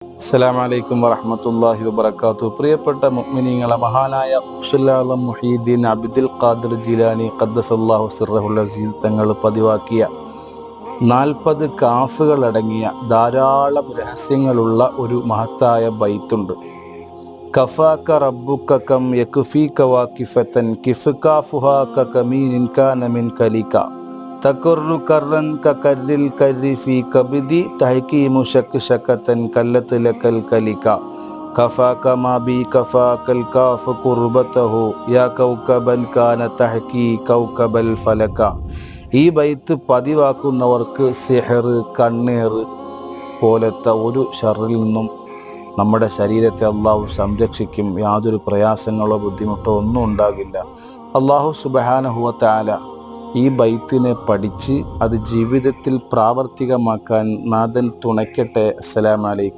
അസ്സലാമു അലൈക്കും വറഹ്മത്തുള്ളാഹി വബറകാതുഹു. പ്രിയപ്പെട്ട മുഅ്മിനീങ്ങളെ മഹാനായ ഉഷുല്ലാളം മുഹീദ്ദീൻ അബ്ദുൽ ഖാദിർ ജിലാനി ഖദ്ദസല്ലാഹു സിറഹുൽ അസീസ് തങ്ങൾ പതിവാക്കിയ നാൽപ്പത് കാഫുകളടങ്ങിയ ധാരാളം രഹസ്യങ്ങളുള്ള ഒരു മഹത്തായ ബൈത്തുണ്ട്. കഫാക റബ്ബുക കം യക്ഫീക വാക്കിഫതൻ കമീൻ ഇൻകാനമിൻ കാന തക്കുറു കർറൻ കല്ലിൽ കരി ഫി കബിദി തഹക്കി മുഷക്ക് ശക്കത്തൻ കല്ലത്തിലക്കൽ കലിക്ക കലിക. കഫാക മാ ബി കഫാക്കൽ കാഫ് കുർബത്തഹു യാ കൗകബൻ കാന തഹക്കി കൗകബൽ ഫലക. ഈ ബൈത്ത് പതിവാക്കുന്നവർക്ക് സിഹർ കണ്ണീർ പോലത്തെ ഒരു ഷറിൽ നിന്നും നമ്മുടെ ശരീരത്തെ അള്ളാഹു സംരക്ഷിക്കും. യാതൊരു പ്രയാസങ്ങളോ ബുദ്ധിമുട്ടോ ഒന്നും ഉണ്ടാകില്ല. അള്ളാഹു സുബഹാനഹുവത്താല ഈ ബൈത്തിനെ പഠിച്ച് അത് ജീവിതത്തിൽ പ്രാവർത്തികമാക്കാൻ നാഥൻ തുണയ്ക്കട്ടെ. അസ്സലാമലൈക്കും